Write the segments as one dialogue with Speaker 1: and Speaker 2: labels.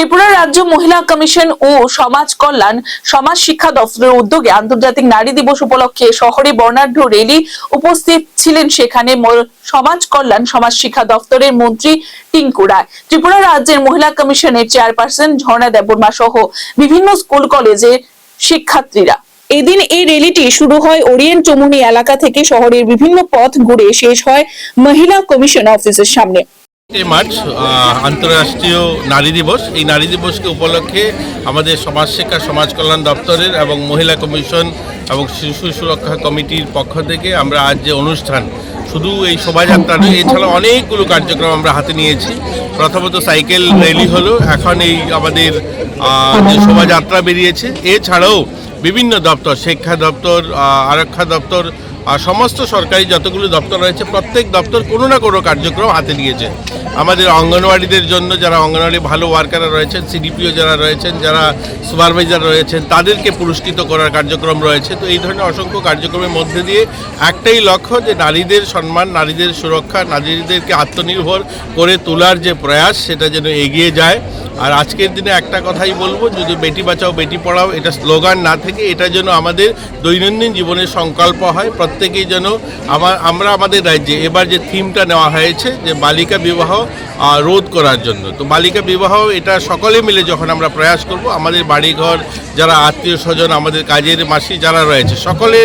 Speaker 1: ত্রিপুরা রাজ্য মহিলা কমিশন ও সমাজ কল্যাণ সমাজ শিক্ষা দপ্তরের উদ্যোগে আন্তর্জাতিক নারী দিবস উপলক্ষে শহরে বর্ণাঢ্য রেলি উপস্থিত ছিলেন সেখানে সমাজ কল্যাণ সমাজ শিক্ষা দপ্তরের মন্ত্রী টিঙ্কু রায় ত্রিপুরা রাজ্যের মহিলা কমিশনের চেয়ারপারসন ঝর্ণা দেবর্মা সহ বিভিন্ন স্কুল কলেজের শিক্ষার্থীরা এদিন এই রেলিটি শুরু হয় ওরিয়েন্ট চমুনি এলাকা থেকে শহরের বিভিন্ন পথ ঘুরে শেষ হয় মহিলা কমিশন অফিসের সামনে
Speaker 2: এ মার্চ আন্তর্জাষ্ট্রীয় নারী দিবস এই নারী দিবসকে উপলক্ষে আমাদের সমাজ শিক্ষা সমাজ কল্যাণ দপ্তরের এবং মহিলা কমিশন এবং শিশু সুরক্ষা কমিটির পক্ষ থেকে আমরা আজ যে অনুষ্ঠান শুধু এই শোভাযাত্রা নয় এছাড়া অনেকগুলো কার্যক্রম আমরা হাতে নিয়েছি প্রথমত সাইকেল র্যালি হলো এখন এই আমাদের যে শোভাযাত্রা বেরিয়েছে এছাড়াও বিভিন্ন দপ্তর শিক্ষা দপ্তর আরক্ষা দপ্তর আর সমস্ত সরকারি যতগুলো দপ্তর রয়েছে প্রত্যেক দপ্তর কোনো না কোনো কার্যক্রম হাতে নিয়েছে আমাদের অঙ্গনওয়াড়িদের জন্য যারা অঙ্গনওয়াড়ি ভালো ওয়ার্কাররা রয়েছেন সিডিপিও যারা রয়েছেন যারা সুপারভাইজার রয়েছেন তাদেরকে পুরস্কৃত করার কার্যক্রম রয়েছে তো এই ধরনের অসংখ্য কার্যক্রমের মধ্যে দিয়ে একটাই লক্ষ্য যে নারীদের সম্মান নারীদের সুরক্ষা নারীদেরকে আত্মনির্ভর করে তোলার যে প্রয়াস সেটা যেন এগিয়ে যায় আর আজকের দিনে একটা কথাই বলবো যদি বেটি বাঁচাও বেটি পড়াও এটা স্লোগান না থেকে এটা যেন আমাদের দৈনন্দিন জীবনের সংকল্প হয় প্রত্যেকেই যেন আমার আমরা আমাদের রাজ্যে এবার যে থিমটা নেওয়া হয়েছে যে বালিকা বিবাহ রোধ করার জন্য তো বালিকা বিবাহ এটা সকলে মিলে যখন আমরা প্রয়াস করব আমাদের বাড়িঘর যারা আত্মীয় স্বজন আমাদের কাজের মাসি যারা রয়েছে সকলে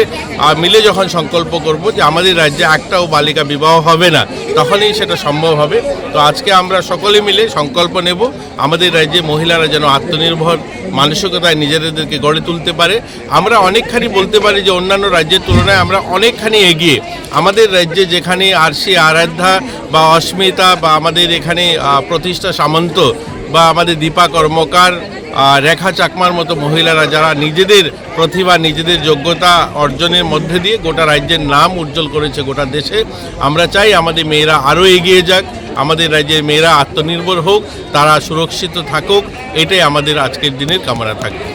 Speaker 2: মিলে যখন সংকল্প করব যে আমাদের রাজ্যে একটাও বালিকা বিবাহ হবে না তখনই সেটা সম্ভব হবে তো আজকে আমরা সকলে মিলে সংকল্প নেব আমাদের আমাদের রাজ্যে মহিলারা যেন আত্মনির্ভর মানসিকতায় নিজেদেরকে গড়ে তুলতে পারে আমরা অনেকখানি বলতে পারি যে অন্যান্য রাজ্যের তুলনায় আমরা অনেকখানি এগিয়ে আমাদের রাজ্যে যেখানে আরশি আরাধ্যা বা অস্মিতা বা আমাদের এখানে প্রতিষ্ঠা সামন্ত বা আমাদের দীপা কর্মকার রেখা চাকমার মতো মহিলারা যারা নিজেদের প্রতিভা নিজেদের যোগ্যতা অর্জনের মধ্যে দিয়ে গোটা রাজ্যের নাম উজ্জ্বল করেছে গোটা দেশে আমরা চাই আমাদের মেয়েরা আরও এগিয়ে যাক আমাদের রাজ্যের মেয়েরা আত্মনির্ভর হোক তারা সুরক্ষিত থাকুক এটাই আমাদের আজকের দিনের কামনা থাকবে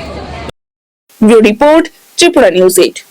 Speaker 1: রিপোর্ট ত্রিপুরা নিউজ এইট